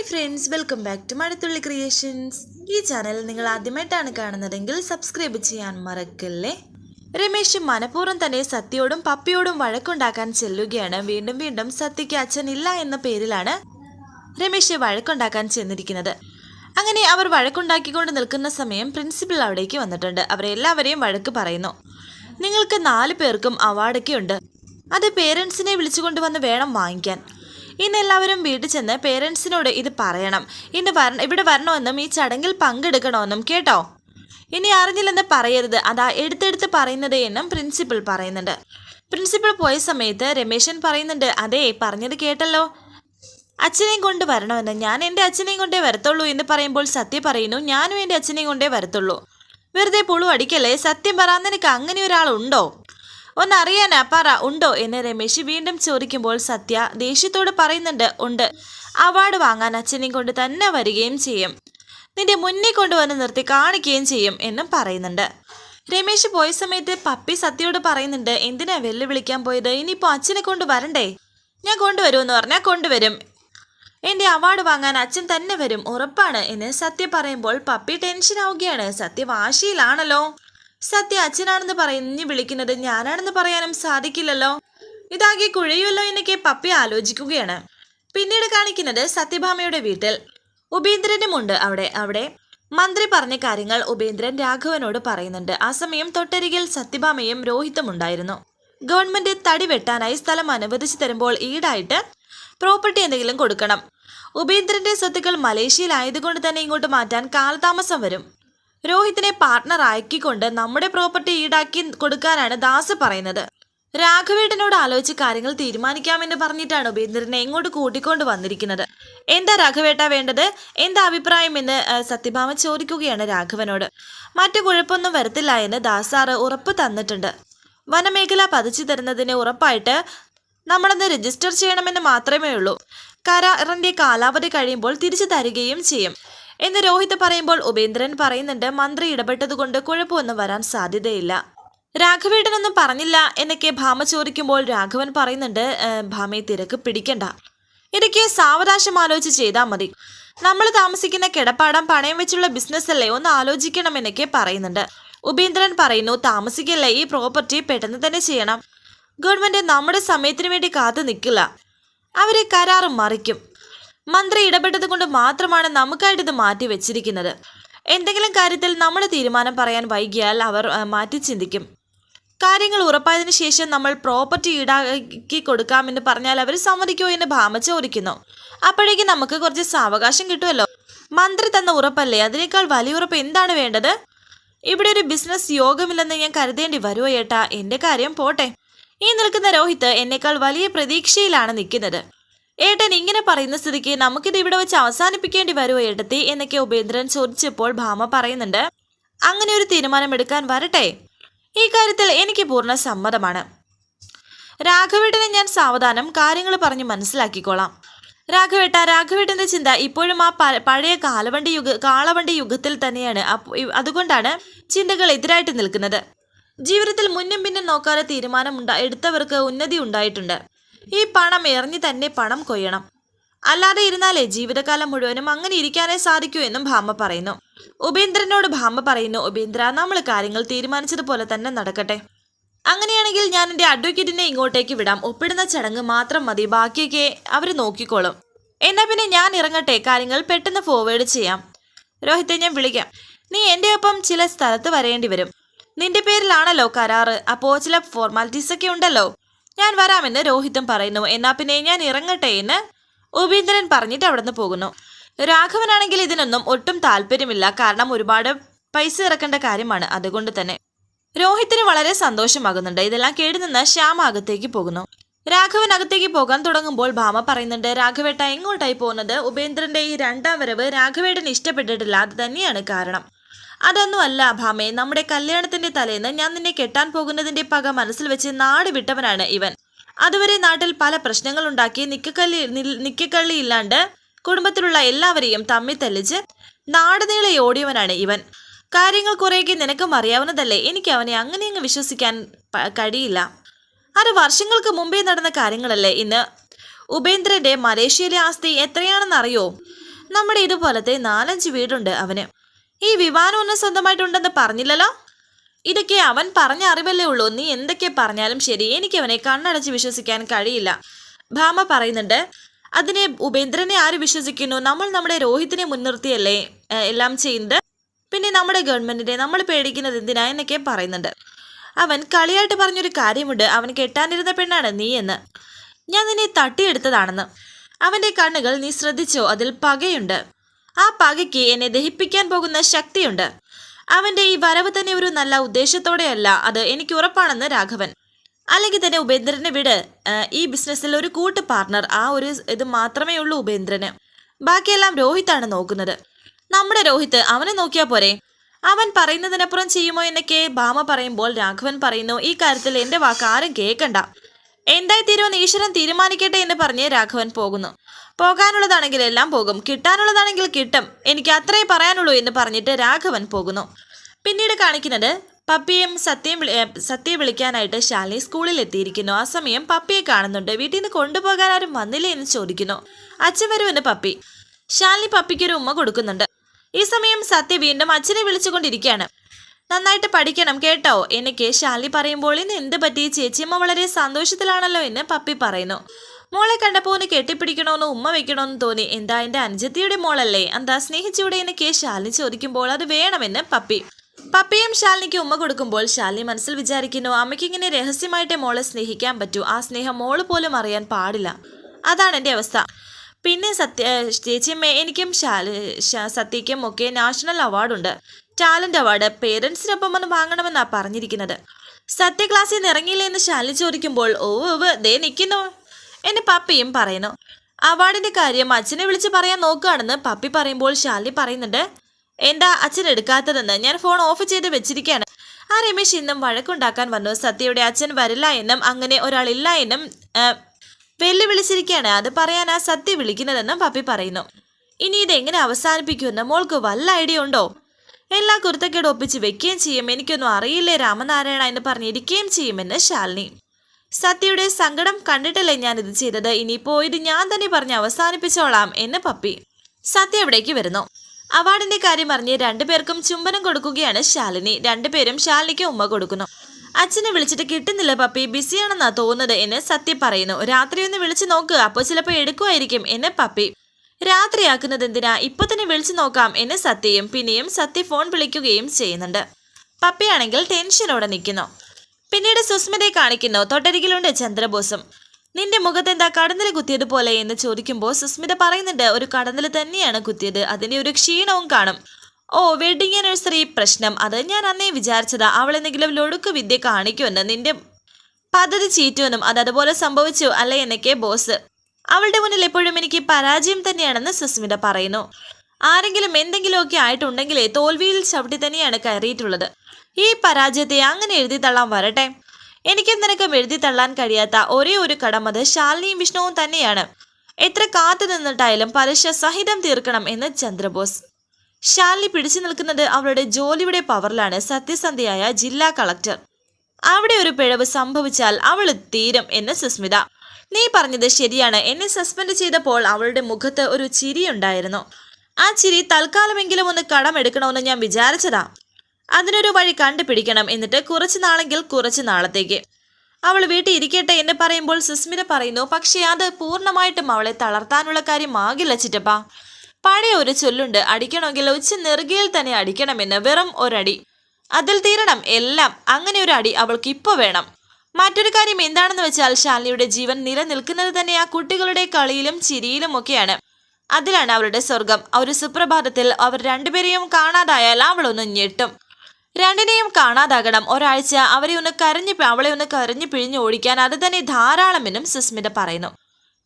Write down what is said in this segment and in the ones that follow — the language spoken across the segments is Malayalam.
Hi friends welcome back to Mazhathulli creations ഈ ചാനൽ നിങ്ങൾ ആദ്യമായിട്ടാണ് കാണുന്നതെങ്കിൽ സബ്സ്ക്രൈബ് ചെയ്യാൻ മറക്കല്ലേ? രമേശ് മനഃപൂർവം തന്നെ സത്യയോടും പപ്പിയോടും വഴക്കുണ്ടാക്കാൻ ചെല്ലുകയാണ്. വീണ്ടും വീണ്ടും സത്യയ്ക്ക് അച്ഛനില്ല എന്ന പേരിലാണ് രമേശ് വഴക്കുണ്ടാക്കാൻ ചെന്നിരിക്കുന്നത്. അങ്ങനെ അവർ വഴക്കുണ്ടാക്കിക്കൊണ്ട് നിൽക്കുന്ന സമയം പ്രിൻസിപ്പൽ അവിടേക്ക് വന്നിട്ടുണ്ട്. അവരെല്ലാവരെയും വഴക്ക് പറയുന്നു. നിങ്ങൾക്ക് നാല് പേർക്കും അവാർഡൊക്കെ ഉണ്ട്. അത് പേരൻസിനെ വിളിച്ചുകൊണ്ട് വന്ന് വേണം വാങ്ങിക്കാൻ. ഇന്ന് എല്ലാവരും വീട്ടിൽ ചെന്ന് പേരൻസിനോട് ഇത് പറയണം. ഇന്ന് വര ഇവിടെ വരണമെന്നും ഈ ചടങ്ങിൽ പങ്കെടുക്കണമെന്നും കേട്ടോ. ഇനി അറിഞ്ഞില്ലെന്ന് പറയരുത്. അതാ എടുത്തെടുത്ത് പറയുന്നത് എന്നും പ്രിൻസിപ്പൽ പറയുന്നുണ്ട്. പ്രിൻസിപ്പൽ പോയ സമയത്ത് രമേശൻ പറയുന്നുണ്ട് അതെ പറഞ്ഞത് കേട്ടല്ലോ. അച്ഛനെയും കൊണ്ട് വരണമെന്ന്. ഞാൻ എന്റെ അച്ഛനെയും കൊണ്ടേ വരത്തുള്ളൂ എന്ന് പറയുമ്പോൾ സത്യം പറയുന്നു. ഞാനും എന്റെ അച്ഛനെയും കൊണ്ടേ വരത്തുള്ളൂ. വെറുതെ പുളു അടിക്കല്ലേ? സത്യം പറയാൻ നിനക്ക് അങ്ങനെ ഒരാളുണ്ടോ? ഒന്നറിയാനാ പറ ഉണ്ടോ? എന്ന് രമേശ് വീണ്ടും ചോദിക്കുമ്പോൾ സത്യ ദേഷ്യത്തോട് പറയുന്നുണ്ട് ഉണ്ട്. അവാർഡ് വാങ്ങാൻ അച്ഛനെ കൊണ്ട് തന്നെ വരികയും ചെയ്യും. നിന്റെ മുന്നിൽ കൊണ്ടുവന്ന് നിർത്തി കാണിക്കുകയും ചെയ്യും എന്നും പറയുന്നുണ്ട്. രമേശ് പോയ സമയത്ത് പപ്പി സത്യയോട് പറയുന്നുണ്ട് എന്തിനാ വെല്ലുവിളിക്കാൻ പോയത്? ഇനിയിപ്പോൾ അച്ഛനെ കൊണ്ട് വരണ്ടേ? ഞാൻ കൊണ്ടുവരുമെന്ന് പറഞ്ഞാൽ കൊണ്ടുവരും. എന്റെ അവാർഡ് വാങ്ങാൻ അച്ഛൻ തന്നെ വരും ഉറപ്പാണ് എന്ന് സത്യ പറയുമ്പോൾ പപ്പി ടെൻഷൻ ആവുകയാണ് സത്യ വാശിയിലാണല്ലോ. സത്യ അച്ഛനാണെന്ന് പറഞ്ഞ് വിളിക്കുന്നത് ഞാനാണെന്ന് പറയാനും സാധിക്കില്ലല്ലോ. ഇതാകെ കുഴയുമല്ലോ എന്നൊക്കെ പപ്പി ആലോചിക്കുകയാണ്. പിന്നീട് കാണിക്കുന്നത് സത്യഭാമയുടെ വീട്ടിൽ. ഉപേന്ദ്രനുമുണ്ട് അവിടെ അവിടെ. മന്ത്രി പറഞ്ഞ കാര്യങ്ങൾ ഉപേന്ദ്രൻ രാഘവനോട് പറയുന്നുണ്ട്. ആ സമയം തൊട്ടരികിൽ സത്യഭാമയും രോഹിത്തും ഉണ്ടായിരുന്നു. ഗവൺമെന്റ് തടി വെട്ടാനായി സ്ഥലം അനുവദിച്ചു തരുമ്പോൾ ഈടായിട്ട് പ്രോപ്പർട്ടി എന്തെങ്കിലും കൊടുക്കണം. ഉപേന്ദ്രന്റെ സ്വത്തുക്കൾ മലേഷ്യയിലായതുകൊണ്ട് തന്നെ ഇങ്ങോട്ട് മാറ്റാൻ കാലതാമസം വരും. രോഹിത്തിനെ പാർട്ണർ ആക്കിക്കൊണ്ട് നമ്മുടെ പ്രോപ്പർട്ടി ഈടാക്കി കൊടുക്കാനാണ് ദാസ് പറയുന്നത്. രാഘവേട്ടനോട് ആലോചിച്ച് കാര്യങ്ങൾ തീരുമാനിക്കാമെന്ന് പറഞ്ഞിട്ടാണ് ഉപേന്ദ്രനെ ഇങ്ങോട്ട് കൂട്ടിക്കൊണ്ട് വന്നിരിക്കുന്നത്. എന്താ രാഘവേട്ട വേണ്ടത്? എന്താ അഭിപ്രായം എന്ന് സത്യഭാമ ചോദിക്കുകയാണ് രാഘവനോട്. മറ്റു കുഴപ്പമൊന്നും വരത്തില്ല എന്ന് ദാസാറ് ഉറപ്പ് തന്നിട്ടുണ്ട്. വനമേഖല പതിച്ചു തരുന്നതിന് ഉറപ്പായിട്ട് നമ്മളൊന്ന് രജിസ്റ്റർ ചെയ്യണമെന്ന് മാത്രമേ ഉള്ളൂ. കരാറിന്റെ കാലാവധി കഴിയുമ്പോൾ തിരിച്ചു തരികയും ചെയ്യും. എന്ന് രോഹിത് പറയുമ്പോൾ ഉപേന്ദ്രൻ പറയുന്നുണ്ട് മന്ത്രി ഇടപെട്ടതുകൊണ്ട് കുഴപ്പമൊന്നും വരാൻ സാധ്യതയില്ല. രാഘവേട്ടനൊന്നും പറഞ്ഞില്ല എന്നൊക്കെ ഭാമ ചോദിക്കുമ്പോൾ രാഘവൻ പറയുന്നുണ്ട് ഭാമയെ തിരക്ക് പിടിക്കണ്ട. ഇടയ്ക്ക് സാവകാശം ആലോചിച്ച് ചെയ്താൽ മതി. നമ്മൾ താമസിക്കുന്ന കിടപ്പാടം പണയം വെച്ചുള്ള ബിസിനസ് അല്ലേ ഒന്ന് ആലോചിക്കണം എന്നൊക്കെ പറയുന്നുണ്ട്. ഉപേന്ദ്രൻ പറയുന്നു താമസിക്കില്ല ഈ പ്രോപ്പർട്ടി പെട്ടെന്ന് തന്നെ ചെയ്യണം. ഗവൺമെന്റ് നമ്മുടെ സമയത്തിന് വേണ്ടി കാത്തു നിൽക്കില്ല. അവരെ കരാറ് മറിക്കും. മന്ത്രി ഇടപെട്ടത് കൊണ്ട് മാത്രമാണ് നമുക്കായിട്ട് ഇത് മാറ്റി വെച്ചിരിക്കുന്നത്. എന്തെങ്കിലും കാര്യത്തിൽ നമ്മൾ തീരുമാനം പറയാൻ വൈകിയാൽ അവർ മാറ്റി ചിന്തിക്കും. കാര്യങ്ങൾ ഉറപ്പായതിനു ശേഷം നമ്മൾ പ്രോപ്പർട്ടി ഈടാക്കി കൊടുക്കാമെന്ന് പറഞ്ഞാൽ അവർ സമ്മതിക്കുമോ എന്ന് ഭാമ ചോദിക്കുന്നു. അപ്പോഴേക്കും നമുക്ക് കുറച്ച് സാവകാശം കിട്ടുമല്ലോ. മന്ത്രി തന്ന ഉറപ്പല്ലേ? അതിനേക്കാൾ വലിയ ഉറപ്പ് എന്താണ് വേണ്ടത്? ഇവിടെ ഒരു ബിസിനസ് യോഗമില്ലെന്ന് ഞാൻ കരുതേണ്ടി വരുമോ ഏട്ടാ? എന്റെ കാര്യം പോട്ടെ. ഈ നിൽക്കുന്ന രോഹിത് എന്നേക്കാൾ വലിയ പ്രതീക്ഷയിലാണ് നിൽക്കുന്നത്. ഏട്ടൻ ഇങ്ങനെ പറയുന്ന സ്ഥിതിക്ക് നമുക്കിത് ഇവിടെ വെച്ച് അവസാനിപ്പിക്കേണ്ടി വരുമോ ഏട്ടത്തി? എന്നൊക്കെ ഉപേന്ദ്രൻ ചോദിച്ചപ്പോൾ ഭാമ പറയുന്നുണ്ട്. അങ്ങനെ ഒരു തീരുമാനമെടുക്കാൻ വരട്ടെ. ഈ കാര്യത്തിൽ എനിക്ക് പൂർണ സമ്മതമാണ്. രാഘവേട്ടനെ ഞാൻ സാവധാനം കാര്യങ്ങൾ പറഞ്ഞ് മനസ്സിലാക്കിക്കോളാം. രാഘവേട്ട രാഘവേട്ടന്റെ ചിന്ത ഇപ്പോഴും ആ പഴയ കാലവണ്ടി യുഗ കാളവണ്ടി യുഗത്തിൽ തന്നെയാണ്. അതുകൊണ്ടാണ് ചിന്തകൾ എതിരായിട്ട് നിൽക്കുന്നത്. ജീവിതത്തിൽ മുന്നും പിന്നും നോക്കാതെ തീരുമാനം എടുത്തവർക്ക് ഉന്നതി ഉണ്ടായിട്ടുണ്ട്. ഈ പണം എറിഞ്ഞു തന്നെ പണം കൊയ്യണം. അല്ലാതെ ഇരുന്നാലേ ജീവിതകാലം മുഴുവനും അങ്ങനെ ഇരിക്കാനേ സാധിക്കൂ എന്നും ഭാമ പറയുന്നു. ഉപേന്ദ്രനോട് ഭാമ പറയുന്നു ഉപേന്ദ്ര നമ്മൾ കാര്യങ്ങൾ തീരുമാനിച്ചതുപോലെ തന്നെ നടക്കട്ടെ. അങ്ങനെയാണെങ്കിൽ ഞാൻ എന്റെ അഡ്വക്കേറ്റിനെ ഇങ്ങോട്ടേക്ക് വിടാം. ഒപ്പിടുന്ന ചടങ്ങ് മാത്രം മതി. ബാക്കിയൊക്കെ അവർ നോക്കിക്കോളും. എന്നാ പിന്നെ ഞാൻ ഇറങ്ങട്ടെ. കാര്യങ്ങൾ പെട്ടെന്ന് ഫോർവേഡ് ചെയ്യാം. രോഹിത്തെ ഞാൻ വിളിക്കാം. നീ എന്റെ ഒപ്പം ചില സ്ഥലത്ത് വരേണ്ടി വരും. നിന്റെ പേരിലാണല്ലോ കരാറ്. അപ്പോൾ ചില ഫോർമാലിറ്റീസ് ഒക്കെ ഉണ്ടല്ലോ. ഞാൻ വരാമെന്ന് രോഹിതം പറയുന്നു. എന്നാ പിന്നെ ഞാൻ ഇറങ്ങട്ടെ എന്ന് ഉപേന്ദ്രൻ പറഞ്ഞിട്ട് അവിടെ നിന്ന് പോകുന്നു. രാഘവനാണെങ്കിൽ ഇതിനൊന്നും ഒട്ടും താല്പര്യമില്ല. കാരണം ഒരുപാട് പൈസ ഇറക്കേണ്ട കാര്യമാണ്. അതുകൊണ്ട് തന്നെ രോഹിത്തിന് വളരെ സന്തോഷമാകുന്നുണ്ട്. ഇതെല്ലാം കേടുനിന്ന് ശ്യാമ അകത്തേക്ക് പോകുന്നു. രാഘവൻ അകത്തേക്ക് പോകാൻ തുടങ്ങുമ്പോൾ ഭാമ പറയുന്നുണ്ട് രാഘവേട്ട എങ്ങോട്ടായി പോകുന്നത്? ഉപേന്ദ്രന്റെ ഈ രണ്ടാം വരവ് രാഘവേട്ടന് ഇഷ്ടപ്പെട്ടിട്ടില്ല. അത് തന്നെയാണ് കാരണം. അതൊന്നും അല്ല ഭാമേ. നമ്മുടെ കല്യാണത്തിന്റെ തലേന്ന് ഞാൻ നിന്നെ കെട്ടാൻ പോകുന്നതിന്റെ പക മനസ്സിൽ വെച്ച് നാട് വിട്ടവനാണ് ഇവൻ. അതുവരെ നാട്ടിൽ പല പ്രശ്നങ്ങൾ ഉണ്ടാക്കി നിക്കക്കല്ലി നിക്കക്കള്ളി ഇല്ലാണ്ട് കുടുംബത്തിലുള്ള എല്ലാവരെയും തമ്മി തെല്ലിച്ച് നാട് നീളെ ഓടിയവനാണ് ഇവൻ. കാര്യങ്ങൾ കുറേയൊക്കെ നിനക്കും അറിയാവുന്നതല്ലേ? എനിക്ക് അവനെ അങ്ങനെ അങ്ങ് വിശ്വസിക്കാൻ കഴിയില്ല. അത് വർഷങ്ങൾക്ക് മുമ്പേ നടന്ന കാര്യങ്ങളല്ലേ ഇന്ന്? ഉപേന്ദ്രന്റെ മലേഷ്യയിലെ ആസ്തി എത്രയാണെന്ന് അറിയോ നമ്മുടെ ഇതുപോലത്തെ നാലഞ്ച് വീടുണ്ട് അവന്. ഈ വിമാനമൊന്നും സ്വന്തമായിട്ടുണ്ടെന്ന് പറഞ്ഞില്ലല്ലോ? ഇതൊക്കെ അവൻ പറഞ്ഞ അറിവല്ലേ ഉള്ളൂ. നീ എന്തൊക്കെ പറഞ്ഞാലും ശരി. എനിക്ക് അവനെ കണ്ണടച്ച് വിശ്വസിക്കാൻ കഴിയില്ല. ഭാമ പറയുന്നുണ്ട് അതിനെ ഉപേന്ദ്രനെ ആര് വിശ്വസിക്കുന്നു? നമ്മൾ നമ്മുടെ രോഹിത്തിനെ മുൻനിർത്തിയല്ലേ എല്ലാം ചെയ്യുന്നത്? പിന്നെ നമ്മുടെ ഗവൺമെന്റിനെ നമ്മൾ പേടിക്കുന്നത് എന്തിനാ? എന്നൊക്കെ പറയുന്നുണ്ട്. അവൻ കളിയായിട്ട് പറഞ്ഞൊരു കാര്യമുണ്ട്. അവൻ കെട്ടാനിരുന്ന പെണ്ണാണ് നീ എന്ന്. ഞാൻ നിന്നെ തട്ടിയെടുത്തതാണെന്ന്. അവന്റെ കണ്ണുകൾ നീ ശ്രദ്ധിച്ചോ? അതിൽ പകയുണ്ട്. ആ പകയ്ക്ക് എന്നെ ദഹിപ്പിക്കാൻ പോകുന്ന ശക്തിയുണ്ട്. അവന്റെ ഈ വരവ് തന്നെ ഒരു നല്ല ഉദ്ദേശത്തോടെയല്ല അത് എനിക്ക് ഉറപ്പാണെന്ന് രാഘവൻ. അല്ലെങ്കിൽ തന്നെ ഉപേന്ദ്രനെ വിട് ഈ ബിസിനസ്സിൽ ഒരു കൂട്ട് പാർട്ണർ ആ ഒരു ഇത് മാത്രമേ ഉള്ളൂ ഉപേന്ദ്രന്. ബാക്കിയെല്ലാം രോഹിത്താണ് നോക്കുന്നത്. നമ്മുടെ രോഹിത് അവനെ നോക്കിയാൽ പോരെ? അവൻ പറയുന്നതിനപ്പുറം ചെയ്യുമോ എന്നൊക്കെ ഭാമ പറയുമ്പോൾ രാഘവൻ പറയുന്നു ഈ കാര്യത്തിൽ എന്റെ വാക്ക് ആരും കേൾക്കണ്ട. എന്തായി തീരുമെന്ന് ഈശ്വരൻ തീരുമാനിക്കട്ടെ എന്ന് പറഞ്ഞ് രാഘവൻ പോകുന്നു. പോകാനുള്ളതാണെങ്കിൽ എല്ലാം പോകും. കിട്ടാനുള്ളതാണെങ്കിൽ കിട്ടും. എനിക്ക് അത്രേ പറയാനുള്ളൂ എന്ന് പറഞ്ഞിട്ട് രാഘവൻ പോകുന്നു. പിന്നീട് കാണിക്കുന്നത് പപ്പിയും സത്യം സത്യം വിളിക്കാനായിട്ട് ശാലിനി സ്കൂളിൽ എത്തിയിരിക്കുന്നു. ആ സമയം പപ്പിയെ കാണുന്നുണ്ട്. വീട്ടിൽ നിന്ന് കൊണ്ടുപോകാൻ ആരും വന്നില്ലേ എന്ന് ചോദിക്കുന്നു. അച്ഛൻ വരുമെന്ന് പപ്പി. ശാലിനി പപ്പിക്കൊരു ഉമ്മ കൊടുക്കുന്നുണ്ട്. ഈ സമയം സത്യ വീണ്ടും അച്ഛനെ വിളിച്ചുകൊണ്ടിരിക്കുകയാണ്. നന്നായിട്ട് പഠിക്കണം കേട്ടോ. എനിക്ക് ശാലി പറയുമ്പോൾ ഇന്ന് എന്ത് പറ്റി? ചേച്ചിയമ്മ വളരെ സന്തോഷത്തിലാണല്ലോ എന്ന് പപ്പി പറയുന്നു. മോളെ കണ്ടപ്പോൾ ഒന്ന് കെട്ടിപ്പിടിക്കണമെന്ന് ഉമ്മ വെക്കണമെന്ന് തോന്നി. എന്താ എന്റെ അനുജത്തിയുടെ മോളല്ലേ? എന്താ സ്നേഹിച്ചൂടെ എനിക്ക് ശാലിനി ചോദിക്കുമ്പോൾ അത് വേണമെന്ന് പപ്പി. പപ്പിയും ശാലിനിക്ക് ഉമ്മ കൊടുക്കുമ്പോൾ ശാലിനി മനസ്സിൽ വിചാരിക്കുന്നു അമ്മയ്ക്ക് ഇങ്ങനെ രഹസ്യമായിട്ട് മോളെ സ്നേഹിക്കാൻ പറ്റൂ. ആ സ്നേഹം മോൾ പോലും അറിയാൻ പാടില്ല. അതാണ് എന്റെ അവസ്ഥ. പിന്നെ സത്യ ചേച്ചിയമ്മ എനിക്കും ശാലി സത്യക്കും ഒക്കെ നാഷണൽ അവാർഡുണ്ട്. ടാലന്റ് അവാർഡ് പേരൻസിനൊപ്പം ഒന്ന് വാങ്ങണമെന്നാ പറഞ്ഞിരിക്കുന്നത്. സത്യ ക്ലാസ്സിൽ നിന്ന് ഇറങ്ങിയില്ലേ എന്ന് ശാലി ചോദിക്കുമ്പോൾ ഓ ഓവ് ദേ നിൽക്കുന്നു എന്ന് പപ്പിയും പറയുന്നു. അവാർഡിന്റെ കാര്യം അച്ഛനെ വിളിച്ച് പറയാൻ നോക്കുകയാണെന്ന് പപ്പി പറയുമ്പോൾ ശാലി പറയുന്നുണ്ട് എന്താ അച്ഛൻ എടുക്കാത്തതെന്ന്? ഞാൻ ഫോൺ ഓഫ് ചെയ്ത് വെച്ചിരിക്കുകയാണ്. ആ രമേശ് ഇന്നും വഴക്കുണ്ടാക്കാൻ വന്നു. സത്യയുടെ അച്ഛൻ വരില്ല എന്നും അങ്ങനെ ഒരാളില്ല എന്നും വെല്ലുവിളിച്ചിരിക്കുകയാണ്. അത് പറയാൻ ആ സത്യ വിളിക്കുന്നതെന്നും പപ്പി പറയുന്നു. ഇനി ഇതെങ്ങനെ അവസാനിപ്പിക്കുമെന്ന് മോൾക്ക് വല്ല ഐഡിയ ഉണ്ടോ? എല്ലാ കുരുത്തക്കേട് ഒപ്പിച്ച് വെക്കുകയും ചെയ്യും. എനിക്കൊന്നും അറിയില്ലേ രാമനാരായണ എന്ന് പറഞ്ഞിരിക്കുകയും ചെയ്യുമെന്ന് ശാലിനി. സത്യയുടെ സങ്കടം കണ്ടിട്ടല്ലേ ഞാൻ ഇത് ചെയ്തത്? ഇനിയിപ്പോ ഇത് ഞാൻ തന്നെ പറഞ്ഞ് അവസാനിപ്പിച്ചോളാം എന്ന് പപ്പി സത്യ അവിടേക്ക് വരുന്നു. അവാർഡിന്റെ കാര്യം അറിഞ്ഞ് രണ്ടുപേർക്കും ചുംബനം കൊടുക്കുകയാണ് ശാലിനി. രണ്ടുപേരും ശാലിനിക്ക് ഉമ്മ കൊടുക്കുന്നു. അച്ഛനെ വിളിച്ചിട്ട് കിട്ടുന്നില്ല പപ്പി. ബിസിയാണെന്നാ തോന്നുന്നത് എന്ന് സത്യ പറയുന്നു. രാത്രി ഒന്ന് വിളിച്ചു നോക്ക്. അപ്പോൾ ചിലപ്പോൾ എടുക്കുമായിരിക്കും എന്ന് പപ്പി രാത്രിയാക്കുന്നത് എന്തിനാ ഇപ്പൊ തന്നെ വിളിച്ചു നോക്കാം എന്ന് സത്യയും പിന്നെയും സത്യ ഫോൺ വിളിക്കുകയും ചെയ്യുന്നുണ്ട്. പപ്പയാണെങ്കിൽ ടെൻഷനോടെ നിൽക്കുന്നു. പിന്നീട് സുസ്മിതയെ കാണിക്കുന്നു തൊട്ടരികിലുണ്ട് ചന്ദ്രബോസും. നിന്റെ മുഖത്തെന്താ കടന്നിൽ കുത്തിയതുപോലെ? എന്ന് ചോദിക്കുമ്പോൾ സുസ്മിത പറയുന്നുണ്ട് ഒരു കടന്നിൽ തന്നെയാണ് കുത്തിയത്. അതിന്റെ ഒരു ക്ഷീണവും കാണും. ഓ വെഡിങ് ആനിവേഴ്സറി പ്രശ്നം. അത് ഞാൻ അന്നേ വിചാരിച്ചതാ. അവൾ എന്തെങ്കിലും ലൊടുക്ക് വിദ്യ കാണിക്കുമെന്ന്. നിന്റെ പദ്ധതി ചീറ്റുമെന്നും അത് അതുപോലെ സംഭവിച്ചു അല്ലേ എന്നൊക്കെ ബോസ് അവളുടെ മുന്നിൽ എപ്പോഴും എനിക്ക് പരാജയം തന്നെയാണെന്ന് സുസ്മിത പറയുന്നു. ആരെങ്കിലും എന്തെങ്കിലുമൊക്കെ ആയിട്ടുണ്ടെങ്കിലേ തോൽവിയിൽ ചവിട്ടി തന്നെയാണ് കയറിയിട്ടുള്ളത്. ഈ പരാജയത്തെ അങ്ങനെ എഴുതി തള്ളാൻ വരട്ടെ. എനിക്കും നിനക്കും എഴുതി തള്ളാൻ കഴിയാത്ത ഒരേ ഒരു കടം അത് ശാലിനിയും വിഷ്ണുവും തന്നെയാണ്. എത്ര കാത്തു നിന്നിട്ടായാലും പലിശ സഹിതം തീർക്കണം എന്ന് ചന്ദ്രബോസ്. ശാലിനി പിടിച്ചു നിൽക്കുന്നത് അവളുടെ ജോലിയുടെ പവറിലാണ് സത്യസന്ധയായ ജില്ലാ കളക്ടർ. അവിടെ ഒരു പിഴവ് സംഭവിച്ചാൽ അവൾ തീരും എന്ന് സുസ്മിത. നീ പറഞ്ഞത് ശരിയാണ്. എന്നെ സസ്പെൻഡ് ചെയ്തപ്പോൾ അവളുടെ മുഖത്ത് ഒരു ചിരിയുണ്ടായിരുന്നു ആ ചിരി തൽക്കാലമെങ്കിലും ഒന്ന് കടമെടുക്കണമെന്ന് ഞാൻ വിചാരിച്ചതാ. അതിനൊരു വഴി കണ്ടുപിടിക്കണം എന്നിട്ട് കുറച്ച് നാളെങ്കിൽ കുറച്ച് നാളത്തേക്ക്. അവൾ വീട്ടിൽ ഇരിക്കട്ടെ എന്ന് പറയുമ്പോൾ സുസ്മിത പറയുന്നു പക്ഷേ അത് പൂർണമായിട്ടും അവളെ തളർത്താനുള്ള കാര്യമാകില്ല ചിറ്റപ്പ. പഴയ ഒരു ചൊല്ലുണ്ട് അടിക്കണമെങ്കിൽ ഉച്ച നെറുകയിൽ തന്നെ അടിക്കണമെന്ന് വെറും ഒരടി. അതിൽ തീരണം എല്ലാം അങ്ങനെ ഒരു അടി അവൾക്ക് ഇപ്പോൾ വേണം. മറ്റൊരു കാര്യം എന്താണെന്ന് വെച്ചാൽ ഷാലിയുടെ ജീവൻ നിലനിൽക്കുന്നത് തന്നെ ആ കുട്ടികളുടെ കളിയിലും ചിരിയിലും ഒക്കെയാണ്. അതിലാണ് അവരുടെ സ്വർഗം. അവർ സുപ്രഭാതത്തിൽ അവർ രണ്ടുപേരെയും കാണാതായാൽ അവളൊന്ന് ഞെട്ടും. രണ്ടിനെയും കാണാതാകണം. ഒരാഴ്ച അവരെ ഒന്ന് കരഞ്ഞു അവളെ ഒന്ന് കരഞ്ഞു പിഴിഞ്ഞു ഓടിക്കാൻ അത് തന്നെ ധാരാളമെന്നും സുസ്മിത പറയുന്നു.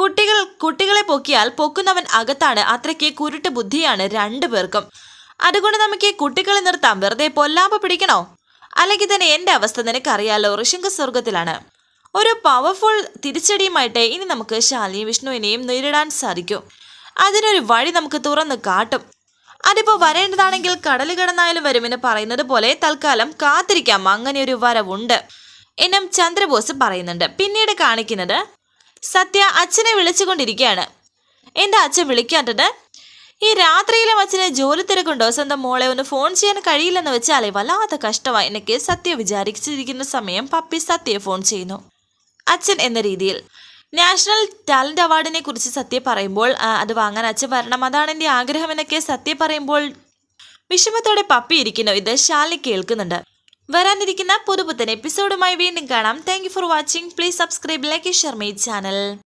കുട്ടികൾ കുട്ടികളെ പൊക്കിയാൽ പൊക്കുന്നവൻ അകത്താണ്. അത്രയ്ക്ക് കുരുട്ട് ബുദ്ധിയാണ് രണ്ടുപേർക്കും. അതുകൊണ്ട് നമുക്ക് കുട്ടികളെ നിർത്താം. വെറുതെ പൊല്ലാമ്പ് പിടിക്കണോ? അല്ലെങ്കിൽ തന്നെ എന്റെ അവസ്ഥ നിനക്കറിയാലോ? ഋഷുങ്ക സ്വർഗത്തിലാണ് ഒരു പവർഫുൾ തിരിച്ചടിയുമായിട്ട് ഇനി നമുക്ക് ശാലിനി വിഷ്ണുവിനെയും നേരിടാൻ സാധിക്കും. അതിനൊരു വഴി നമുക്ക് തുറന്ന് കാട്ടും. അതിപ്പോ വരേണ്ടതാണെങ്കിൽ കടൽ കടന്നായാലും വരുമെന്ന് പറയുന്നത് പോലെ തൽക്കാലം കാത്തിരിക്കാം. അങ്ങനെ ഒരു വരവുണ്ട് എന്നും ചന്ദ്രബോസ് പറയുന്നുണ്ട്. പിന്നീട് കാണിക്കുന്നത് സത്യ അച്ഛനെ വിളിച്ചുകൊണ്ടിരിക്കുകയാണ്. എന്താ അച്ഛൻ വിളിക്കാത്തത് ഈ രാത്രിയിലെ അച്ഛനെ ജോലി തിരക്കുണ്ടോ? സ്വന്തം മോളെ ഒന്ന് ഫോൺ ചെയ്യാൻ കഴിയില്ലെന്ന് വെച്ചാലേ വല്ലാത്ത കഷ്ടമായി. എനിക്ക് സത്യ വിചാരിച്ചിരിക്കുന്ന സമയം പപ്പി സത്യയെ ഫോൺ ചെയ്യുന്നു. അച്ഛൻ എന്ന രീതിയിൽ. നാഷണൽ ടാലന്റ് അവാർഡിനെ കുറിച്ച് സത്യ പറയുമ്പോൾ അത് വാങ്ങാൻ അച്ഛൻ വരണം. അതാണ് എന്റെ ആഗ്രഹം എന്നൊക്കെ സത്യ പറയുമ്പോൾ വിഷമത്തോടെ പപ്പി ഇരിക്കുന്നു. ഇത് ശാലി കേൾക്കുന്നുണ്ട്. വരാനിരിക്കുന്ന പുതുപുത്തൻ എപ്പിസോഡുമായി വീണ്ടും കാണാം. Thank for watching please subscribe like share channel